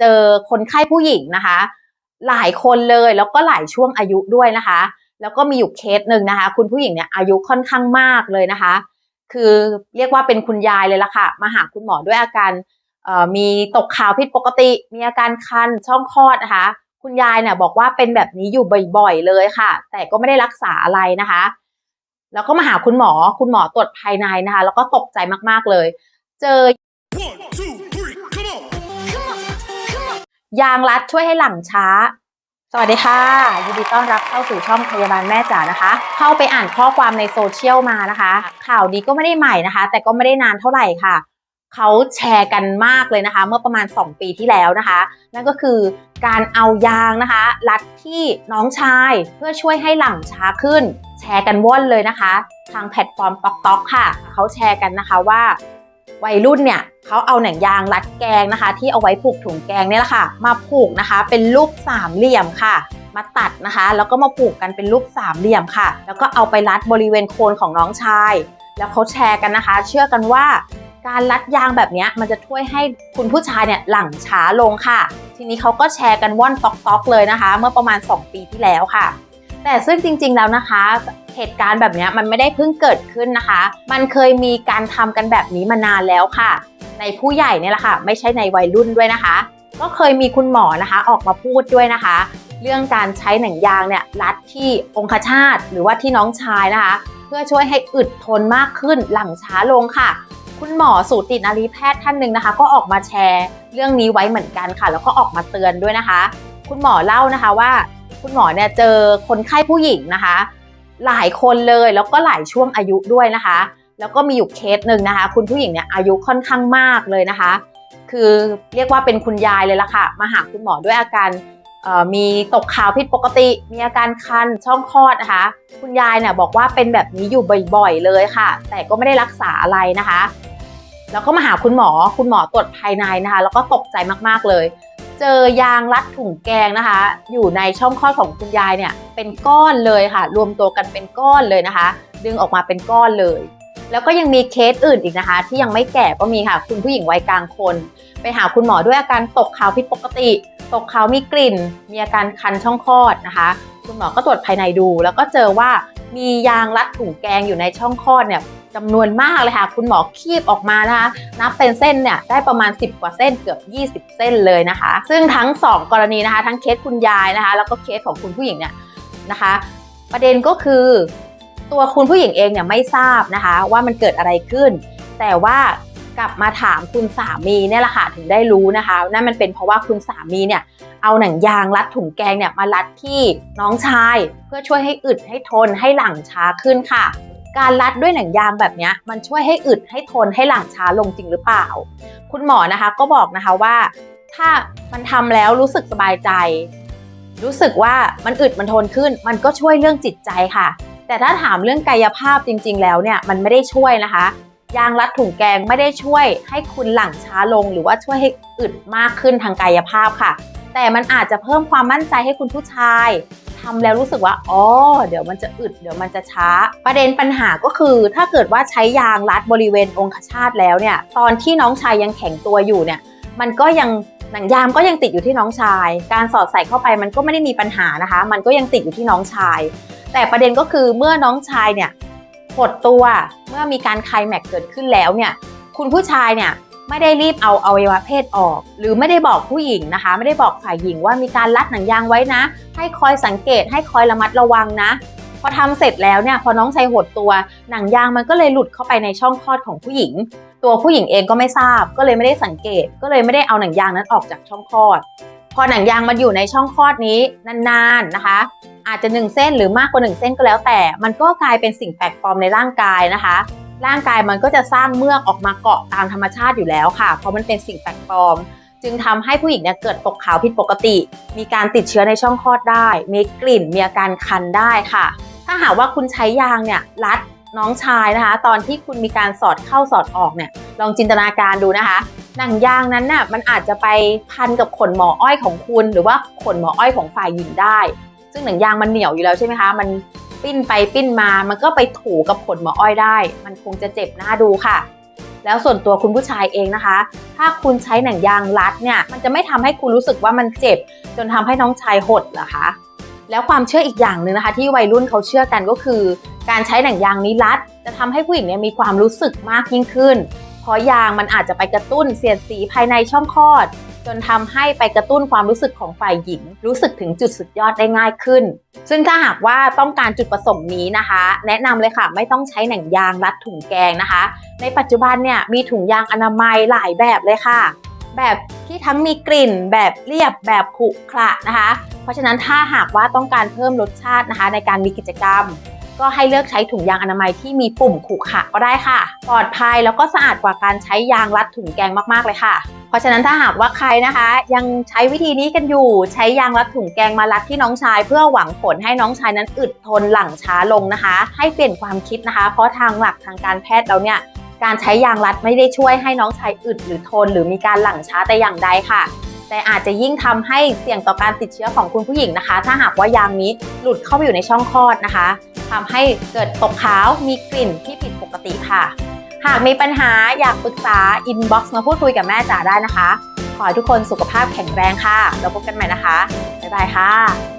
เจอคนไข้ผู้หญิงนะคะ หลายคนเลยแล้วก็หลายช่วงอายุด้วยนะคะ แล้วก็มีอยู่เคสหนึ่งนะคะ คุณผู้หญิงเนี่ยอายุค่อนข้างมากเลยนะคะ คือเรียกว่าเป็นคุณยายเลยละค่ะ มาหาคุณหมอด้วยอาการมีตกขาวผิดปกติ มีอาการคันช่องคลอดนะคะ คุณยายเนี่ยบอกว่าเป็นแบบนี้อยู่บ่อยๆเลยค่ะ แต่ก็ไม่ได้รักษาอะไรนะคะ แล้วก็มาหาคุณหมอคุณหมอตรวจภายในนะคะ แล้วก็ตกใจมากๆเลย เจอ ยางรัดช่วยให้หลังช้า สวัสดีค่ะยินดีต้อนรับเข้าสู่ช่องพยาบาลแม่จ๋านะคะ เข้าไปอ่านข้อความในโซเชียลมานะคะ ข่าวนี้ก็ไม่ได้ใหม่นะคะ แต่ก็ไม่ได้นานเท่าไหร่ค่ะเขาแชร์กันมากเลยนะคะ เมื่อประมาณ 2 ปีที่แล้วนะคะ นั่นก็คือการเอายางนะคะ รัดที่น้องชายเพื่อช่วยให้หลังช้าขึ้น แชร์กันว่อนเลยนะคะ ทางแพลตฟอร์มต๊อกต๊อกค่ะ เขาแชร์กันนะคะว่า วัยรุ่นเนี่ยเขาเอาหนังยางรัดแกงนะคะ ที่เอาไว้ผูกถุงแกงเนี่ยแหละค่ะ มาผูกนะคะ เป็นรูปสามเหลี่ยมค่ะ มาตัดนะคะ แล้วก็มาผูกกันเป็นรูปสามเหลี่ยมค่ะ แล้วก็เอาไปรัดบริเวณโคนของน้องชาย แล้วเขาแชร์กันนะคะ เชื่อกันว่าการรัดยางแบบนี้มันจะช่วยให้คุณผู้ชายเนี่ยหลังช้าลงค่ะ ทีนี้เขาก็แชร์กันว่อนต๊อกๆเลยนะคะ เมื่อประมาณ 2 ปีที่แล้วค่ะ แต่ซึ่งจริง ๆ แล้วนะคะ เหตุการณ์แบบนี้มันไม่ได้เพิ่งเกิดขึ้นนะคะ มันเคยมีการทำกันแบบนี้มานานแล้วค่ะ ในผู้ใหญ่เนี่ยแหละค่ะ ไม่ใช่ในวัยรุ่นด้วยนะคะ ก็เคยมีคุณหมอนะคะออกมาพูดด้วยนะคะ เรื่องการใช้หนังยางเนี่ยรัดที่องคชาตหรือว่าที่น้องชายนะคะ เพื่อช่วยให้อึดทนมากขึ้นหลังช้าลงค่ะ คุณหมอสูตินารีแพทย์ท่านหนึ่งนะคะ ก็ออกมาแชร์ เรื่องนี้ไว้เหมือนกันค่ะ แล้วก็ออกมาเตือนด้วยนะคะ คุณหมอเล่านะคะว่า คุณหมอเนี่ยเจอคนไข้ผู้หญิงนะคะ หลายคนเลยแล้วก็หลายช่วงอายุด้วยนะคะ แล้วก็มีอยู่เคสหนึ่งนะคะ คุณผู้หญิงเนี่ยอายุค่อนข้างมากเลยนะคะ คือเรียกว่าเป็นคุณยายเลยละค่ะ มาหาคุณหมอด้วยอาการมีตกขาวผิดปกติ มีอาการคันช่องคลอดนะคะ คุณยายเนี่ยบอกว่าเป็นแบบนี้อยู่บ่อยๆเลยค่ะ แต่ก็ไม่ได้รักษาอะไรนะคะ แล้วก็มาหาคุณหมอ คุณหมอตรวจภายในนะคะ แล้วก็ตกใจมากๆเลย เจอยางรัดถุงแกงนะคะ อยู่ในช่องคลอดของคุณยายเนี่ย เป็นก้อนเลยค่ะ รวมตัวกันเป็นก้อนเลยนะคะ ดึงออกมาเป็นก้อนเลย แล้วก็ยังมีเคสอื่นอีกนะคะ ที่ยังไม่แก่ก็มีค่ะ คุณผู้หญิงวัยกลางคน ไปหาคุณหมอด้วยอาการตกขาวผิดปกติ ตกขาวมีกลิ่น มีอาการคันช่องคลอดนะคะ คุณหมอก็ตรวจภายในดู แล้วก็เจอว่า มียางรัดถุงแกงอยู่ในช่องคลอดเนี่ยจำนวนมากเลยค่ะ คุณหมอคีบออกมานะคะ นับเป็นเส้นเนี่ยได้ประมาณ 10 กว่าเส้นเกือบ 20 เส้นเลยนะคะ ซึ่งทั้ง 2 กรณีนะคะ ทั้งเคสคุณยายนะคะ แล้วก็เคสของคุณผู้หญิงเนี่ยนะคะ ประเด็นก็คือ ตัวคุณผู้หญิงเองเนี่ยไม่ทราบนะคะ ว่ามันเกิดอะไรขึ้น แต่ว่ากลับมาถามคุณสามีเนี่ยแหละค่ะถึงได้รู้นะคะนั่นมันเป็นเพราะว่าคุณสามีเนี่ย เอาหนังยางรัดถุงแกงเนี่ยมารัดที่น้องชาย เพื่อช่วยให้อึดให้ทนให้หลังช้าขึ้นค่ะ การรัดด้วยหนังยางแบบนี้มันช่วยให้อึดให้ทนให้หลังช้าลงจริงหรือเปล่า คุณหมอนะคะก็บอกนะคะว่า ถ้ามันทำแล้วรู้สึกสบายใจ รู้สึกว่ามันอึดมันทนขึ้น มันก็ช่วยเรื่องจิตใจค่ะ แต่ถ้าถามเรื่องกายภาพจริง ๆ แล้วเนี่ยมันไม่ได้ช่วยนะคะยางรัดถุงแกงไม่ได้ช่วยให้คุณหลังช้าลง หรือว่าช่วยให้อึดมากขึ้นทางกายภาพค่ะ แต่มันอาจจะเพิ่มความมั่นใจให้คุณผู้ชายทำแล้วรู้สึกว่าอ๋อเดี๋ยวมันจะอึดเดี๋ยวมันจะช้า ประเด็นปัญหาก็คือ ถ้าเกิดว่าใช้ยางรัดบริเวณองคชาตแล้วเนี่ย ตอนที่น้องชายยังแข็งตัวอยู่เนี่ย มันก็ยังหนังยางก็ยังติดอยู่ที่น้องชาย การสอดใส่เข้าไปมันก็ไม่ได้มีปัญหานะคะ มันก็ยังติดอยู่ที่น้องชาย แต่ประเด็นก็คือเมื่อน้องชายเนี่ยหดตัวเมื่อมีการคลายแม็กเกิดขึ้นแล้วเนี่ย คุณผู้ชายเนี่ย ไม่ได้รีบเอาอวัยวะเพศออก หรือไม่ได้บอกผู้หญิงนะคะ ไม่ได้บอกฝ่ายหญิงว่ามีการรัดหนังยางไว้นะ ให้คอยสังเกตให้คอยระมัดระวังนะ พอทำเสร็จแล้วเนี่ยพอน้องชายหดตัวหนังยางมันก็เลยหลุดเข้าไปในช่องคลอดของผู้หญิง ตัวผู้หญิงเองก็ไม่ทราบ ก็เลยไม่ได้สังเกต ก็เลยไม่ได้เอาหนังยางนั้นออกจากช่องคลอด พอหนังยางมันอยู่ในช่องคลอดนี้นานๆนะคะ อาจจะ1เส้นหรือมากกว่า1เส้นก็แล้วแต่ มันก็กลายเป็นสิ่งแปลกปลอมในร่างกายนะคะ ร่างกายมันก็จะสร้างเมือกออกมาเกาะตามธรรมชาติอยู่แล้วค่ะ เพราะมันเป็นสิ่งแปลกปลอม จึงทำให้ผู้หญิงเนี่ยเกิดตกขาวผิดปกติ มีการติดเชื้อในช่องคลอดได้ มีกลิ่น มีอาการคันได้ค่ะ ถ้าหากว่าคุณใช้ยางเนี่ยรัดน้องชายนะคะ ตอนที่คุณมีการสอดเข้าสอดออกเนี่ย ลองจินตนาการดูนะคะ หนังยางนั้นน่ะมันอาจจะไปพันกับขนหมออ้อยของคุณ หรือว่าขนหมออ้อยของฝ่ายหญิงได้ ซึ่งหนังยางมันเหนียวอยู่แล้วใช่ไหมคะ มัน ปิ้นไปปิ้นมามันก็ไปถูกับขนหมออ้อยได้ มันคงจะเจ็บหน้าดูค่ะ แล้วส่วนตัวคุณผู้ชายเองนะคะ ถ้าคุณใช้หนังยางรัดเนี่ยมันจะไม่ทำให้คุณรู้สึกว่ามันเจ็บ จนทำให้น้องชายหดเหรอคะแล้วความเชื่ออีกอย่างหนึ่งนะคะ ที่วัยรุ่นเขาเชื่อกันก็คือ การใช้หนังยางนี้รัด จะทำให้ผู้หญิงเนี่ยมีความรู้สึกมากยิ่งขึ้น เพราะยางมันอาจจะไปกระตุ้นเสียดสีภายในช่องคลอด จนทำให้ไปกระตุ้นความรู้สึกของฝ่ายหญิง รู้สึกถึงจุดสุดยอดได้ง่ายขึ้น ซึ่งถ้าหากว่าต้องการจุดประสงค์นี้นะคะ แนะนำเลยค่ะ ไม่ต้องใช้หนังยางรัดถุงแกงนะคะ ในปัจจุบันเนี่ยมีถุงยางอนามัยหลายแบบเลยค่ะ แบบที่ทั้งมีกลิ่นแบบเรียบแบบขรุขระนะคะ เพราะฉะนั้นถ้าหากว่าต้องการเพิ่มรสชาตินะคะ ในการมีกิจกรรม ก็ให้เลือกใช้ถุงยางอนามัยที่มีปุ่มขรุขระก็ได้ค่ะ ปลอดภัยแล้วก็สะอาดกว่าการใช้ยางรัดถุงแกงมากๆเลยค่ะ เพราะฉะนั้นถ้าหากว่าใครนะคะ ยังใช้วิธีนี้กันอยู่ ใช้ยางรัดถุงแกงมารัดที่น้องชาย เพื่อหวังผลให้น้องชายนั้นอึดทนหลังช้าลงนะคะ ให้เปลี่ยนความคิดนะคะ เพราะทางหลักทางการแพทย์เราเนี่ยการใช้ยางรัดไม่ได้ช่วยให้น้องชายอึดหรือทน หรือมีการหลั่งช้าแต่อย่างใดค่ะ แต่อาจจะยิ่งทำให้เสี่ยงต่อการติดเชื้อของคุณผู้หญิงนะคะ ถ้าหากว่ายางนี้หลุดเข้าไปอยู่ในช่องคลอดนะคะทำให้เกิดตกขาวมีกลิ่นที่ผิดปกติค่ะ หากมีปัญหาอยากปรึกษาอินบ็อกซ์มาพูดคุยกับแม่จ๋าได้นะคะ ขอให้ทุกคนสุขภาพแข็งแรงค่ะ แล้วพบกันใหม่นะคะ บ๊ายบายค่ะ